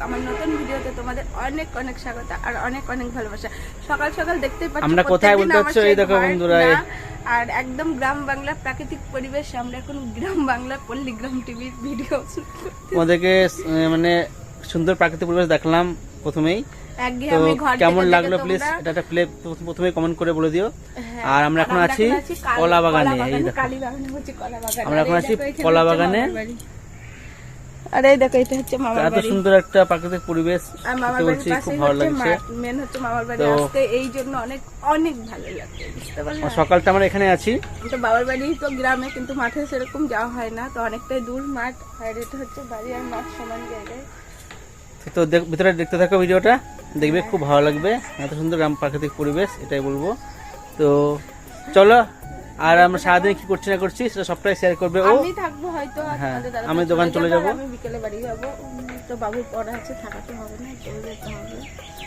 আমার নতুন ভিডিওতে তোমাদের অনেক অনেক স্বাগত আর অনেক অনেক ভালোবাসা। সকাল সকাল দেখতেই পাচ্ছ আমরা কোথায় বলতে পারছ? এই দেখো বন্ধুরা, আর একদম গ্রাম বাংলা প্রাকৃতিক পরিবেশ আমরা এখন গ্রাম বাংলা পল্লীগ্রাম টিভির ভিডিও তোমাদেরকে মানে সুন্দর প্রাকৃতিক পরিবেশ দেখলাম প্রথমেই। কেমন লাগল প্লিজ এটা একটা প্লে প্রথমে কমেন্ট করে বলে দিও। হ্যাঁ, আর আমরা এখন আছি কাল- বাগানে, হচ্ছে আমরা এখন আছি কলা বাগানে। মামার আর এই দেখো এটা হচ্ছে মামার এত সুন্দর একটা প্রাকৃতিক পরিবেশ আর মামার বাড়ির বলছি ভালো লাগছে। মেন হচ্ছে মামার বাড়ি। এই জন্য অনেক অনেক ভালো লাগছে বুঝতে পারলে? সকালটা আমরা এখানে আছি। তো বাবার বাড়ি তো গ্রামে কিন্তু মাঠে সেরকম যাওয়া হয় না তো অনেকটাই দূর মাঠ আর এটা হচ্ছে বাড়ি আর মাঠ সমান জায়গায়। তো দেখ- ভিতরে দেখতে থাকো ভিডিওটা দেখবে খুব ভালো লাগবে। এত সুন্দর গ্রাম প্রাকৃতিক পরিবেশ এটাই বলব। তো চলো আর আমরা সারাদিন কি করছি না করছি সেটা সবটাই শেয়ার করবে ও আমি থাকব হয়তো হ্যাঁ, আমি দোকান চলে যাব। আমি বিকেলে বাড়ি যাব তো বাবুর পড়া আছে থাকাতে হবে না চলে যেতে হবে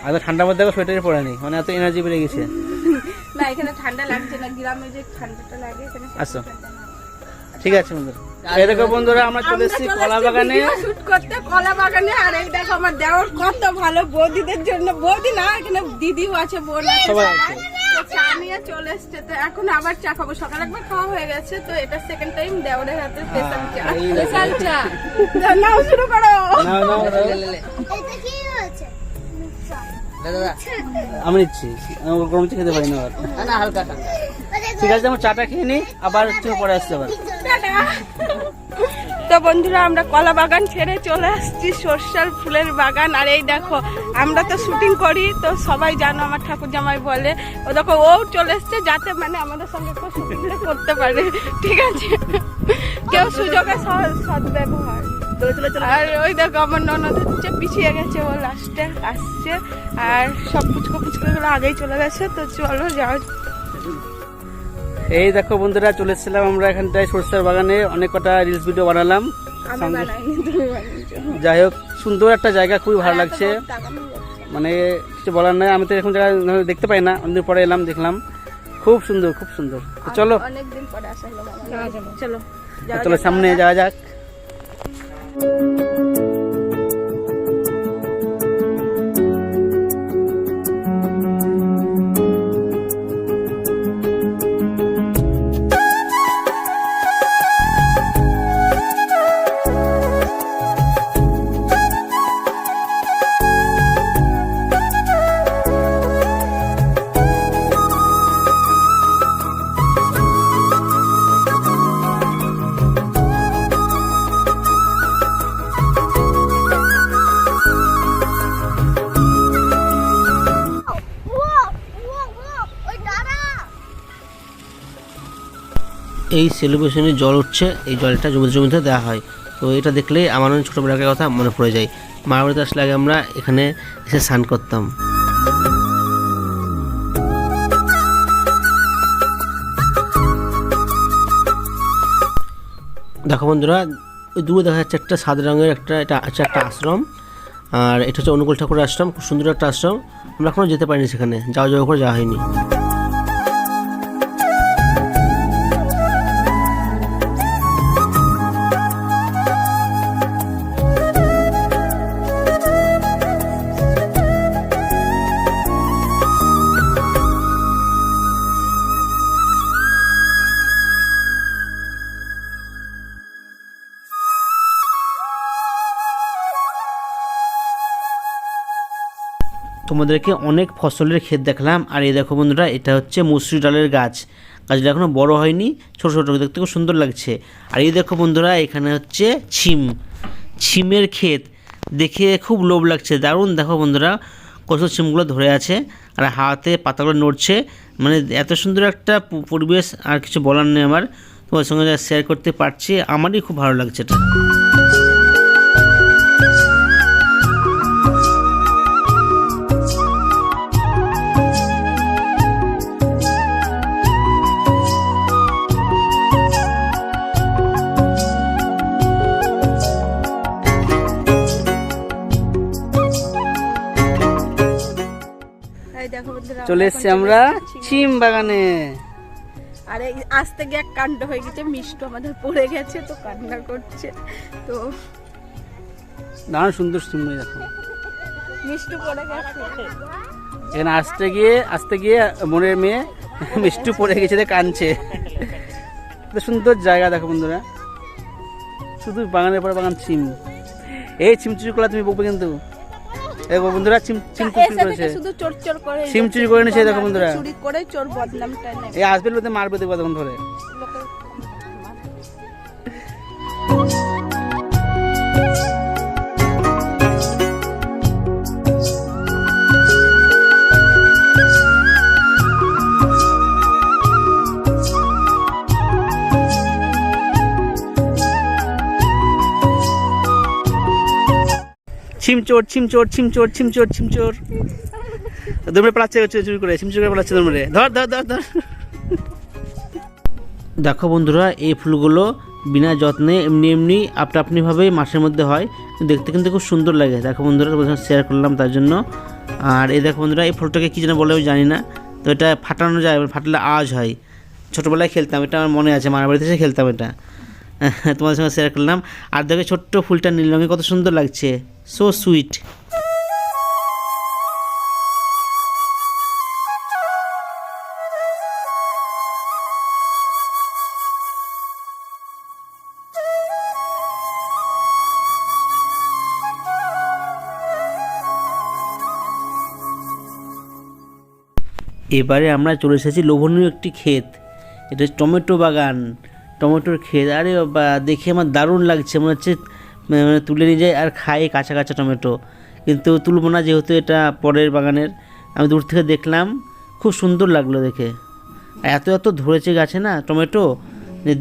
আর ঠান্ডার মধ্যে সোয়েটারে পরে নি মানে এত এনার্জি বেড়ে গেছে না এখানে ঠান্ডা লাগছে না গ্রামে যে ঠান্ডাটা লাগে এখানে আসো। ঠিক আছে বন্ধুরা এই দেখো বন্ধুরা আমরা চলে এসেছি কলা বাগানে শুট করতে কলা বাগানে আর এই দেখো আমার দেওয়ার কত ভালো বৌদিদের জন্য বৌদি না এখানে দিদিও আছে বোন আছে সবাই। আছে। চা নিয়ে চলে এসছে। তো এখন আবার চা খাব। সকালে একবার খাওয়া হয়ে গেছে তো এটা সেকেন্ড টাইম দেওয়ারের হাতে স্পেশাল চা। হ্যাঁ, দেখো। স্পেশাল চা। নাও শুরু করো। আমি নিচ্ছি। গরম চা খেতে পারি না আবার ঠিক আছে আমার চাটা খেয়ে নি আবার একটু পরে আসছে আবার টাটা। তো বন্ধুরা আমরা কলা বাগান ছেড়ে চলে আসছি সর্ষার ফুলের বাগান। আর এই দেখো আমরা তো শুটিং করি তো সবাই জানো আমার ঠাকুর জামাই বলে। ও দেখো ও চলে এসছে যাতে মানে আমাদের সঙ্গে কেউ শুটিং করতে পারে। ঠিক আছে? কেউ সুযোগে সদ্ব্যবহার। আর ওই দেখো আমার ননদ হচ্ছে পিছিয়ে গেছে ও লাস্টে আসছে। আর সব পুচকো পুচকো গুলো আগেই চলে গেছে তো চলো যাও এই দেখো বন্ধুরা চলে এসেছিলাম আমরা এখানটায় সরষের বাগানে। অনেক কটা রিলস ভিডিও বানালাম। আমি সঙ্গে- বানাইনি তুমি বানিয়েছো যাই হোক সুন্দর একটা জায়গা খুবই ভালো লাগছে। যাচ্ছে না। মানে কিছু বলার নাই আমি তো এরকম জায়গায় হয়তো দেখতে পাই না। অনেকদিন পরে এলাম দেখলাম। খুব সুন্দর খুব সুন্দর। চলো। চলো চলো সামনে যাওয়া যাওয়া যাক। এই সেলিব্রেশনে জল উঠছে, এই জলটা জমিতে জমিতে দেওয়া হয়। তো এটা দেখলে আমার অনেক ছোটোবেলাকার কথা মনে পড়ে যায়। মার বাড়িতে আসলে আগে আমরা এখানে এসে স্নান করতাম। দেখো বন্ধুরা দূরে দেখা যাচ্ছে একটা সাদা রঙের একটা, এটা আছে একটা আশ্রম, আর এটা হচ্ছে অনুকূল ঠাকুরের আশ্রম, খুব সুন্দর একটা আশ্রম। আমরা এখনও যেতে পারিনি সেখানে যাওয়া যাওয়া করে যাওয়া হয়নি। তোমাদেরকে অনেক ফসলের ক্ষেত দেখলাম। আর এই দেখো বন্ধুরা, এটা হচ্ছে মুসুরি ডালের গাছ। গাছটা এখনও বড় হয়নি, ছোট ছোট দেখতে খুব সুন্দর লাগছে। আর এই দেখো বন্ধুরা, এখানে হচ্ছে ছিম। ছিমের ক্ষেত। দেখে খুব লোভ লাগছে। দারুণ দেখো বন্ধুরা, কত ছিমগুলো ধরে আছে। আর হাতে পাতাগুলো নড়ছে। মানে এত সুন্দর একটা পরিবেশ, আর কিছু বলার নেই আমার। তোমার সঙ্গে শেয়ার করতে পারছি, আমারই খুব ভালো লাগছে এটা। চলে এসছি আমরা। ছিম বাগানে। আরে আসতে গিয়ে এক কাণ্ড হয়ে গেছে মিষ্টি আমাদের পড়ে গেছে তো কান্না করছে তো দারুণ সুন্দর সিমড়ি দেখো মিষ্টি পড়ে গেছে। এখানে আসতে গিয়ে আসতে গিয়ে মনের মেয়ে মিষ্টি পড়ে গেছে দিয়ে কাঁদছে। সুন্দর জায়গা দেখো বন্ধুরা। শুধু বাগানের পরে বাগান ছিম এই ছিম চুরি করলে তুমি বকবে কিন্তু। দেখো বন্ধুরা চিমচুরি করেছে। থেকে শুধু চোর চোর করে এনেছে। দেখো বন্ধুরা। এই আসবে মারবে দেখব তখন ধরে লোকের ছিম চোর ছিম চোর ছিম চোর ছিম চোর ছিম চোর দমরে পালাচ্ছে চুরি করে ছিম চুরি করে পালাচ্ছে দমরে ধর ধর ধর ধর। দেখো বন্ধুরা, এই ফুলগুলো বিনা যত্নে এমনি এমনি আপনা আপনিভাবেই মাসের মধ্যে হয়। দেখতে কিন্তু খুব সুন্দর লাগে। দেখো বন্ধুরা শেয়ার করলাম তার জন্য। আর এই দেখো বন্ধুরা, এই ফুলটাকে কী যেন বলে, আমি জানি না। তো এটা ফাটানো যায়, ফাটলে আওয়াজ হয়। ছোটোবেলায় খেলতাম, এটা আমার মনে আছে। মামার বাড়িতে এসে খেলতাম এটা। তোমাদের সঙ্গে শেয়ার করলাম। আর দেখো ছোট্ট ফুলটা নীল রঙে কত সুন্দর লাগছে। সো সুইট এবারে আমরা চলে এসেছি লোভনীয় একটি ক্ষেত। এটা টমেটো বাগান। টমেটোর ক্ষেত, আরে দেখে আমার দারুণ লাগছে, মনে হচ্ছে মানে তুলে নিয়ে যাই আর খাই কাঁচা কাঁচা টমেটো। কিন্তু তুলব না যেহেতু এটা পরের বাগানের, আমি দূর থেকে দেখলাম, খুব সুন্দর লাগল দেখে। আর এত এত ধরেছে গাছে না টমেটো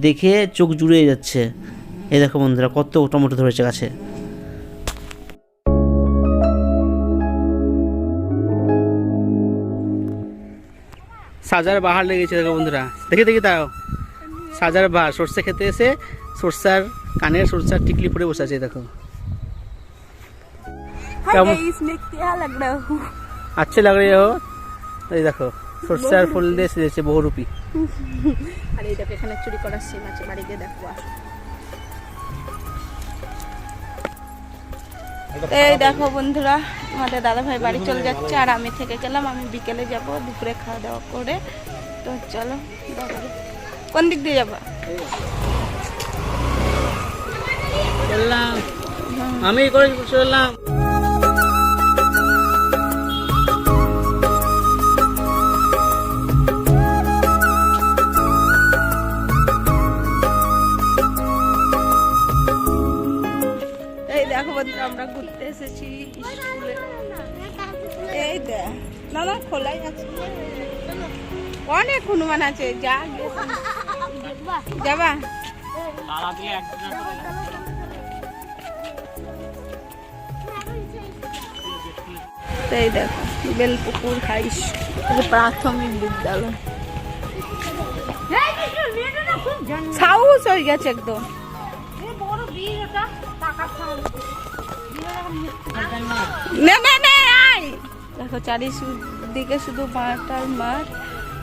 দেখে চোখ জুড়ে যাচ্ছে। এই দেখো বন্ধুরা, কত টমেটো ধরেছে গাছে। সাজার বাহার লেগেছে দেখো বন্ধুরা, দেখে দেখি তাও। সাজার বা সর্ষে খেতে এসে সর্ষার কানের সর্ষার টিকলি পরে বসে আছে দেখো। আচ্ছা লাগল এই দেখো সর্ষার ফুল দিয়ে সেজেছে বহুরূপী। আর এই দেখো এখানে চুরি করার সিম আছে বাড়ি গিয়ে দেখো এই দেখো বন্ধুরা আমাদের দাদা ভাই বাড়ি চলে যাচ্ছে আর আমি থেকে গেলাম আমি বিকেলে যাব দুপুরে খাওয়া দাওয়া করে। তো চলো দাদা কোন দিক দিয়ে যাব? চললাম আমি চললাম এই দেখো বন্ধুরা আমরা ঘুরতে এসেছি স্কুলে। এই দেখ না না খোলাই আছে। অনেক হনুমান আছে যা যাবা? তো এই দেখো, বেলপুকুর হাই প্রাথমিক বিদ্যালয়। সাহস হয়ে গেছে একদম। দেখো, চারিদিকে শুধু মাঠ আর মাঠ।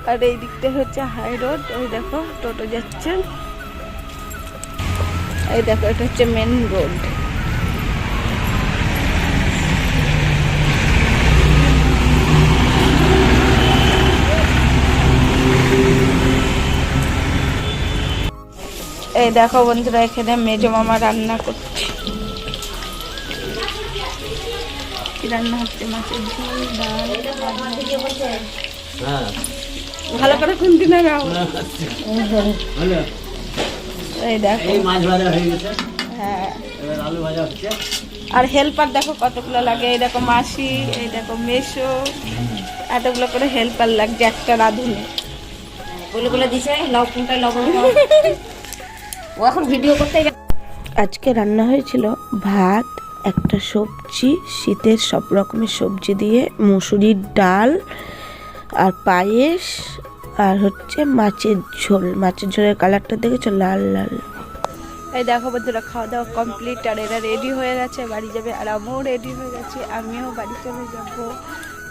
আর এই দিকটা হচ্ছে হাই রোড, ওই দেখো, টোটো যাচ্ছে। এই দেখো, এটা হচ্ছে মেন রোড এই দেখো বন্ধুরা, এখানে মেজো মামা রান্না করছে। রান্না হচ্ছে? মাছের ঝোল, ডাল ভালো করে খুন্তি না গাও এই দেখো। মাছ ভাজা হয়ে গেছে। হ্যাঁ। এবার আলু ভাজা হচ্ছে। আর হেল্পার দেখো কতগুলো লাগে। এই দেখো মাসি এই দেখো মেশো। এতগুলো করে হেল্পার লাগছে একটা রাঁধুনে। ওগুলো দিছে কোনটা লবণ ও এখন ভিডিও করতে আজকে রান্না হয়েছিল ভাত একটা সবজি শীতের সব রকমের সবজি দিয়ে মুসুরির ডাল আর পায়েস আর হচ্ছে মাছের ঝোল। মাছের ঝোলের কালারটা দেখেছ? লাল লাল। এই দেখো বন্ধুরা খাওয়া দাওয়া কমপ্লিট আর এরা রেডি হয়ে গেছে বাড়ি যাবে আর আমিও রেডি হয়ে গেছি। আমিও বাড়ি চলে যাব।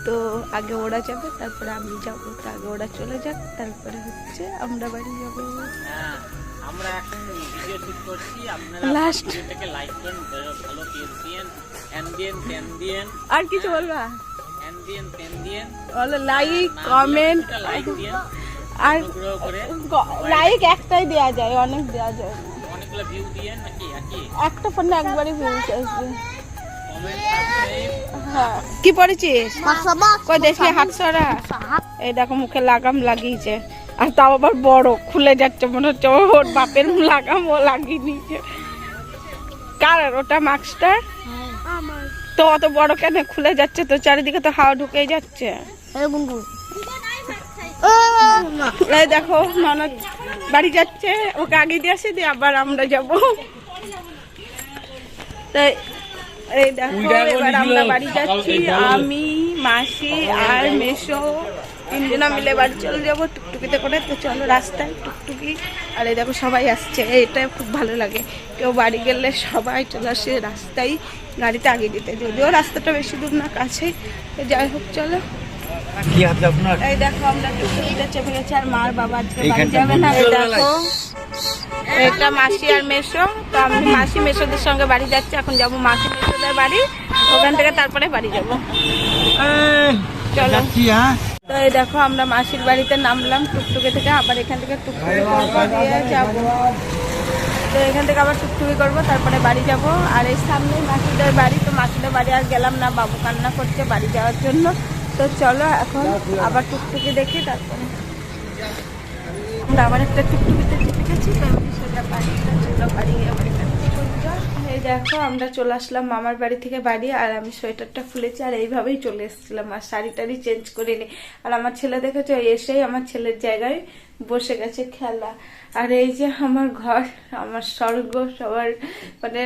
তো আগে ওরা যাবে তারপরে আমি যাব। তো আগে ওরা চলে যাক তারপরে হচ্ছে আমরা বাড়ি যাব। হ্যাঁ আমরা এখন ভিডিও শুট করছি আপনারা Last. ভিডিওটাকে লাইক করেন ভালো পেজ দিয়েন হ্যান দিয়েন টেন দিয়েন আর কিছু বলবা? লাইক কমেন্ট লাইক আর লাইক একটাই দেওয়া যায় অনেক দেওয়া যায়। একটা ফোনে একবারই ভিউজ আসবে। হ্যাঁ। কি পড়েছিস? কই দেখি হাত সরা। এই দেখো মুখে লাগাম লাগিয়েছে। আর তাও আবার বড় খুলে যাচ্ছে মনে হচ্ছে ওর বাপের লাগাম ও লাগিয়ে নিয়েছে। কার ওটা মাস্কটা তো অত বড় কেন? খুলে যাচ্ছে তো চারিদিকে তো হাওয়া ঢুকে যাচ্ছে। দেখো ননদ বাড়ি যাচ্ছে ওকে আগে দিয়ে আসি দিয়ে আবার আমরা যাব। তাই এই দেখো এবার আমরা বাড়ি যাচ্ছি আমি মাসি আর মেশো তিনজনা মিলে বাড়ি চলে যাব। টুকটুকিতে করে তো চলো রাস্তায় টুকটুকি আর এই দেখো সবাই আসছে। এটা খুব ভালো লাগে। কেউ বাড়ি গেলে সবাই চলে আসে রাস্তায় গাড়িতে আগে দিতে। যদিও রাস্তাটা বেশি দূর না কাছেই যাই হোক চলো। এই দেখো আমরা টুকটুকিতে চেপে গেছি আর মার বাবা আজকে বাড়ি যাবে না দেখো। এটা মাসি আর মেশো তো আমি মাসি মেশোদের সঙ্গে বাড়ি যাচ্ছি এখন যাব মাসি মেশোদের বাড়ি। ওখান থেকে তারপরে বাড়ি যাব। চলো। তো এই দেখো আমরা মাসির বাড়িতে নামলাম, টুকটুকি থেকে আবার এখান থেকে টুকটুকি দিয়ে যাব। তো এখান থেকে আবার টুকটুকি করব, তারপরে বাড়ি যাব। আর এই সামনে মাসিদের বাড়ি, তো মাসিদের বাড়ি আর গেলাম না, বাবু কান্না করছে বাড়ি যাওয়ার জন্য। তো চলো এখন আবার টুকটুকি দেখি, তারপরে। আমরা আবার একটা টুকটুকিতে চেপে গেছি তো সোজা বাড়ি বাড়ি গিয়ে এই দেখো, আমরা চলে আসলাম মামার বাড়ি থেকে বাড়ি, আর আমি সোয়েটারটা খুলেছি, আর এইভাবেই চলে এসেছিলাম, আর শাড়ি টাড়ি চেঞ্জ করিনি। আর আমার ছেলে দেখেছ, এসেই আমার ছেলের জায়গায় বসে গেছে খেলা। আর এই যে আমার ঘর, আমার স্বর্গ, সবার মানে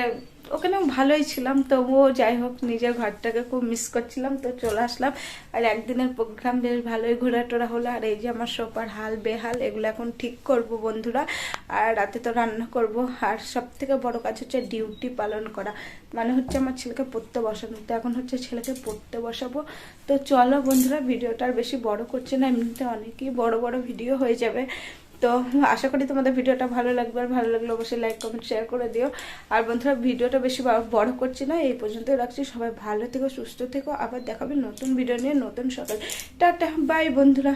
ওখানে ভালোই ছিলাম, তবুও যাই হোক, নিজের ঘরটাকে খুব মিস করছিলাম, তো চলে আসলাম। আর একদিনের প্রোগ্রাম বেশ ভালোই ঘোরা টোরা হলো, আর এই যে আমার সোপার হাল, বেহাল, এগুলো এখন ঠিক করব বন্ধুরা। আর রাতে তো রান্না করব। আর সব থেকে বড় কাজ হচ্ছে ডিউটি পালন করা। মানে হচ্ছে আমার ছেলেকে পড়তে বসানো। তো এখন হচ্ছে ছেলেকে পড়তে বসাবো। তো চলো বন্ধুরা, ভিডিওটা আর বেশি বড় করছে না, এমনিতে অনেকই বড় বড় ভিডিও হয়ে যাবে। তো আশা করি তোমাদের ভিডিওটা ভালো লাগবে। আর ভালো লাগলে অবশ্যই লাইক কমেন্ট শেয়ার করে দিও। আর বন্ধুরা, ভিডিওটা বেশি বড় করছি না, এই পর্যন্ত রাখছি। সবাই ভালো থেকো, সুস্থ থেকো। আবার দেখাবে নতুন ভিডিও নিয়ে, নতুন সকাল। টাটা বাই বন্ধুরা।